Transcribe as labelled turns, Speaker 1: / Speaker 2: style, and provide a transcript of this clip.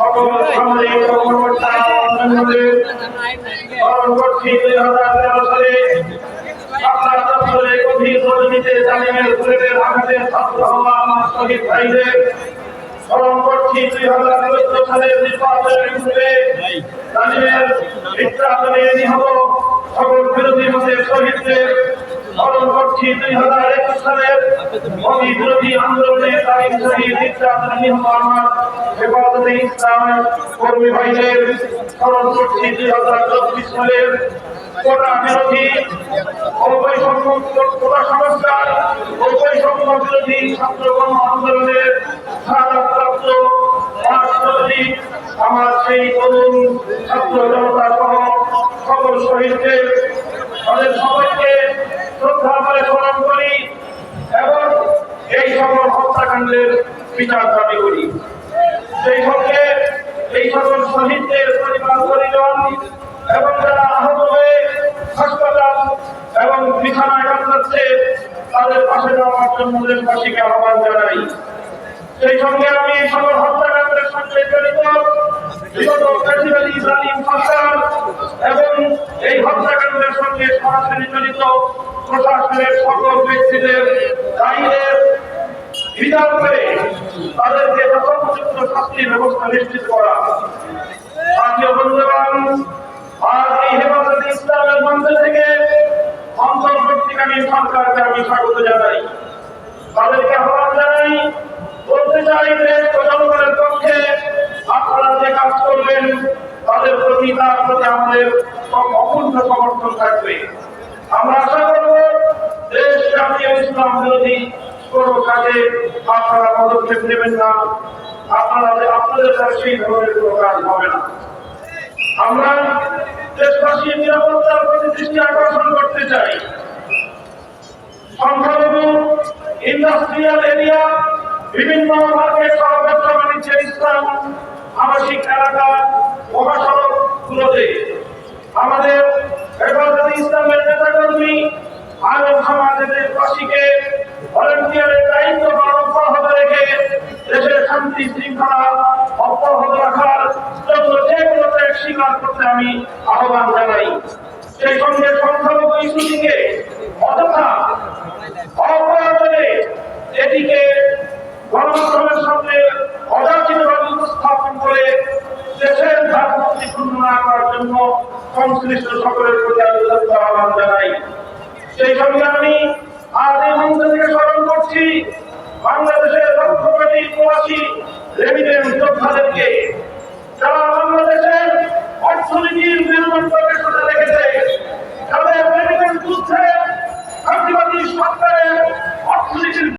Speaker 1: সকল সামরিক কর্মকর্তা অন্যান্যদের স্মরণ করছি দুই হাজার তেরো সালে আপনার দপ্তরে গভীর রজনীতে জালিমের বুলেটের আঘাতে ছাত্র হওয়া আমার শহীদ ভাইদের স্মরণ করছি দুই হাজার চোদ্দ সালের নির্বাচনের পূর্বে জালিমের নির্যাতনে নিহত সকল বিরোধী মতের শহীদদের স্মরণ করছি দুই হাজার একুশ সালের মোদী বিরোধী আন্দোলনে তারিখ নিহত হেফাজতে ইসলামের কর্মী ভাইদের স্মরণ করছি দুই হাজার চব্বিশ সালের কোটা বিরোধী অবৈষম্য কোটা সংস্কার অবৈষম্য বিরোধী আমার সেই তরুণ ছাত্র জনতা সহ সকল শহীদদের বিচার দাবি করি। সেই সঙ্গে এই সকল শহীদদের পরিবার পরিজন এবং যারা আহত হয়ে হাসপাতাল এবং বিছানায় কাটাচ্ছে তাদের পাশে যাওয়ার জন্য দেশবাসীকে আহ্বান জানাই। সেই সঙ্গে আমি এই সকল হত্যাকাণ্ডের সঙ্গে জড়িত এবং এই হত্যাকাণ্ডের সঙ্গে সরাসরি জড়িত প্রশাসনের সকল ব্যক্তিদের দায়ীদের বিচার করে তাদেরকে যথোপযুক্ত শাস্তির ব্যবস্থা নিশ্চিত করা। জাতীয় বন্ধুবান আজ এই হেফাজতে ইসলামের মঞ্চ থেকে অন্তর্বর্তীকালীন সরকারকে আমি স্বাগত জানাই। তাদেরকে আহ্বান জানাই, বলতে চাই ও জনগণের পক্ষে আপনারা যে কাজ করবেন, তাদের প্রতি তার প্রতি আমাদের অকুণ্ঠ সমর্থন থাকবে। আমরা আশা করব দেশ জাতীয় ইসলাম বিরোধী কোন কাজে আপনারা পদক্ষেপ নেবেন না। আপনারা আপনাদের দ্বারা সেই ধরনের কোনো কাজ হবে না। আমরা দেশবাসীর নিরাপত্তার প্রতি দৃষ্টি আকর্ষণ করতে চাই। সংখ্যালঘু, ইন্ডাস্ট্রিয়াল এরিয়া, বিভিন্ন মার্কেট সহ বাণিজ্যের স্থান, আবাসিক এলাকা, মহাসড়ক গুলোতে। আমাদের হেফাজতে ইসলামের নেতাকর্মী আলেম সমাজের দেশবাসীকে ভলেন্টিয়ারের দায়িত্ব পালন অব্যাহত রেখে দেশের শান্তি শৃঙ্খলা অব্যাহত রাখার জন্য যে কোনো ত্যাগ স্বীকার করতে আমি আহ্বান জানাই। সেই সঙ্গে সংখ্যালঘু ইস্যুটিকে অযথা অপ্রয়োজনে এটিকে গণমাধ্যমের সামনে অযাচিতভাবে উপস্থাপন করে দেশের পূর্ণ না করার জন্য সংশ্লিষ্ট সকলের প্রতি আমি আহ্বান জানাই। সেই সঙ্গে আমি আর এই মন্ত্রকে স্মরণ করছি, বাংলাদেশের লক্ষ কোটি প্রবাসী রেমিডেন্ট যোদ্ধাদেরকে যারা বাংলাদেশের অর্থনীতির মেরুদণ্ডকে